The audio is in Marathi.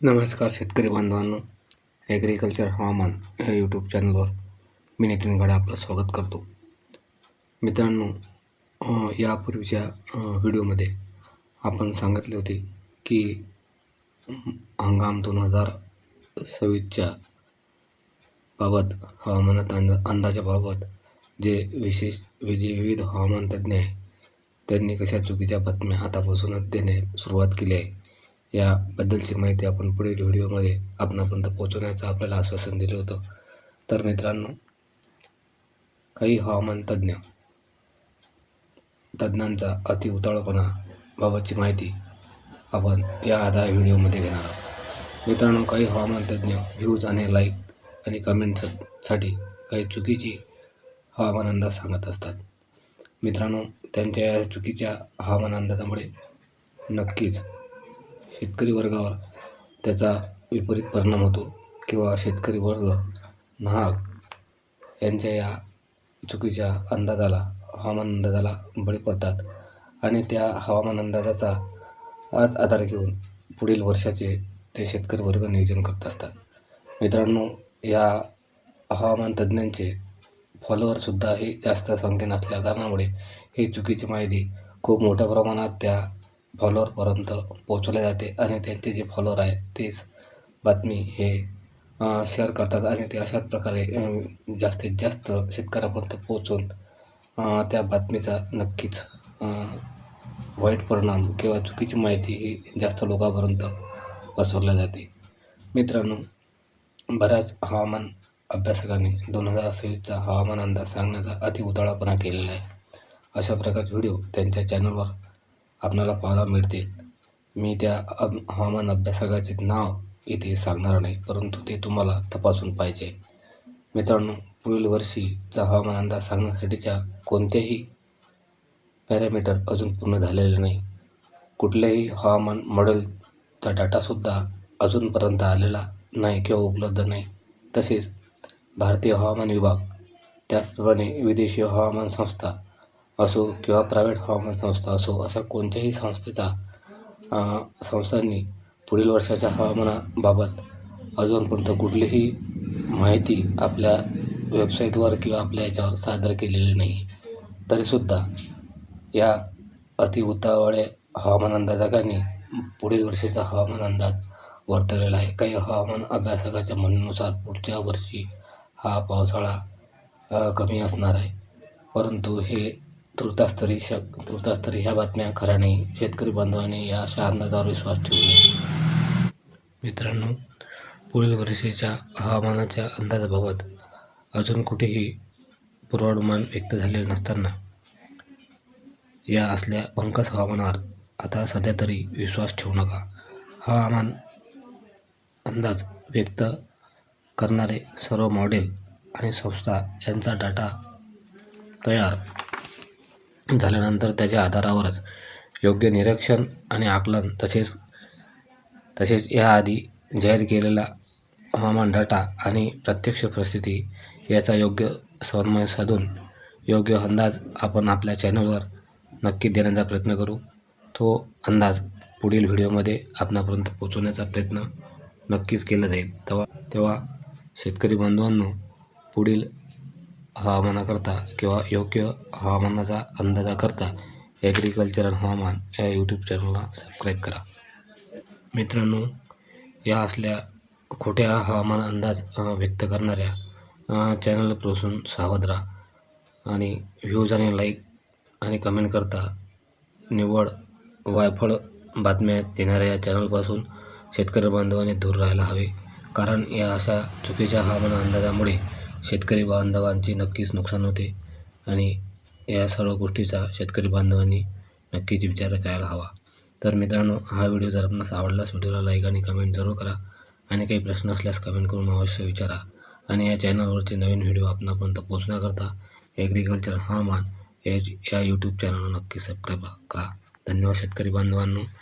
नमस्कार शेतकरी बांधवांनो ॲग्रिकल्चर हवामान या यूट्यूब चॅनलवर मी नितीन गडे आपलं स्वागत करतो. मित्रांनो यापूर्वीच्या व्हिडिओमध्ये आपण सांगितले होते की हंगाम दोन हजार सव्वीसच्या बाबत हवामानात अंदा अंदाजाबाबत जे विशेष जे विविध हवामान तज्ज्ञ आहे त्यांनी कशा चुकीच्या बातम्या आतापासूनच देणे सुरुवात केली आहे याबद्दलची माहिती आपण पुढील व्हिडिओमध्ये आपणापर्यंत पोहोचवण्याचं आपल्याला आश्वासन दिलं होतं. तर मित्रांनो काही हवामान तज्ज्ञ तज्ज्ञांचा अतिउताळपणा बाबतची माहिती आपण या आधा व्हिडिओमध्ये घेणार आहोत. मित्रांनो काही हवामान तज्ज्ञ व्ह्यूज आणि लाईक आणि कमेंट्ससाठी काही चुकीची हवामान अंदाज सांगत असतात. मित्रांनो त्यांच्या या चुकीच्या हवामान अंदाजामुळे नक्कीच शेतकरी वर्गावर त्याचा विपरीत परिणाम होतो किंवा शेतकरी वर्ग नाहक यांच्या या चुकीच्या अंदाजाला हवामान अंदाजाला बळी पडतात आणि त्या हवामान अंदाजाचा आज आधार घेऊन पुढील वर्षाचे ते शेतकरी वर्ग नियोजन करत असतात. मित्रांनो या हवामान तज्ज्ञांचे फॉलोअरसुद्धा हे जास्त संख्येनं असल्या कारणामुळे ही चुकीची माहिती खूप मोठ्या प्रमाणात त्या फॉलोअरपर्यंत पोचवले जाते आणि त्यांचे जे फॉलोअर आहे तेच बातमी हे शेअर करतात आणि ते अशाच प्रकारे जास्तीत जास्त शेतकऱ्यापर्यंत पोहोचून त्या बातमीचा नक्कीच वाईट परिणाम किंवा चुकीची माहिती ही जास्त लोकांपर्यंत पसरल्या जाते. मित्रांनो बऱ्याच हवामान अभ्यासकांनी दोन हजार सव्वीसचा हवामान अंदाज सांगण्याचा अति अतिउताळापणा केलेला आहे. अशा प्रकारचे व्हिडिओ त्यांच्या चॅनलवर आपणाला पाहायला मिळतील. मी त्या अब हवामान अभ्यासकाचे नाव इथे सांगणार नाही परंतु ते तुम्हाला तपासून पाहिजे. मित्रांनो पुढील वर्षीचा हवामान अंदाज सांगण्यासाठीच्या कोणत्याही पॅरामीटर अजून पूर्ण झालेले नाही. कुठल्याही हवामान मॉडेलचा डाटासुद्धा अजूनपर्यंत आलेला नाही किंवा उपलब्ध नाही. तसेच भारतीय हवामान विभाग त्याचप्रमाणे विदेशी हवामान संस्था असो किंवा प्रायव्हेट हवामान संस्था असो अशा कोणत्याही संस्थेचा संस्थांनी पुढील वर्षाच्या हवामानाबाबत अजूनपर्यंत कुठलीही माहिती आपल्या वेबसाईटवर किंवा आपल्या याच्यावर सादर केलेली नाही. तरीसुद्धा या अतिउतावळे हवामान अंदाजकांनी पुढील वर्षीचा हवामान अंदाज वर्तवलेला आहे. काही हवामान अभ्यासकाच्या म्हणण्यानुसार पुढच्या वर्षी हा पावसाळा कमी असणार आहे. परंतु हे तृतास्तरी श तृतास्तरी ह्या बातम्या खऱ्या नाही. शेतकरी बांधवांनी या अशा अंदाजावर विश्वास ठेवू नये. मित्रांनो पुढील वर्षीच्या हवामानाच्या अंदाजाबाबत अजून कुठेही पूर्वानुमान व्यक्त झालेले नसताना या असल्या पंकज हवामानावर आता सध्या तरी विश्वास ठेवू नका. हवामान अंदाज व्यक्त करणारे सर्व मॉडेल आणि संस्था यांचा डाटा तयार झाल्यानंतर त्याच्या आधारावरच योग्य निरीक्षण आणि आकलन तसेच तसेच याआधी जाहीर केलेला हवामान डाटा आणि प्रत्यक्ष परिस्थिती याचा योग्य समन्वय साधून योग्य अंदाज आपण आपल्या चॅनलवर नक्की देण्याचा प्रयत्न करू. तो अंदाज पुढील व्हिडिओमध्ये आपणापर्यंत पोचवण्याचा प्रयत्न नक्कीच केला जाईल. तेव्हा तेव्हा शेतकरी बांधवांनो पुढील हवामानाकरता किंवा योग्य हवामानाचा अंदाजाकरता ॲग्रिकल्चरल हवामान या यूट्यूब चॅनलला सबस्क्राईब करा. मित्रांनो या असल्या खोट्या हवामान अंदाज व्यक्त करणाऱ्या चॅनलपासून सावध राहा आणि व्ह्यूज आणि लाईक आणि कमेंट करता निव्वळ वायफळ बातम्या देणाऱ्या या चॅनलपासून शेतकरी बांधवांनी दूर राहायला हवे. कारण या अशा चुकीच्या हवामान अंदाजामुळे शेतकरी बांधवांचे नक्कीच नुकसान होते आणि या सर्व गोष्टीचा शेतकरी बांधवांनी नक्कीच विचार करायला हवा. तर मित्रांनो हा व्हिडिओ जर आपणास आवडलास व्हिडिओला लाईक आणि कमेंट जरूर करा आणि काही प्रश्न असल्यास कमेंट करून अवश्य विचारा आणि या चॅनलवरचे नवीन व्हिडिओ आपणापर्यंत पोहोचण्याकरता ॲग्रिकल्चर हवामान या यूट्यूब चॅनलला नक्की सबस्क्राईब करा. धन्यवाद शेतकरी बांधवांनो.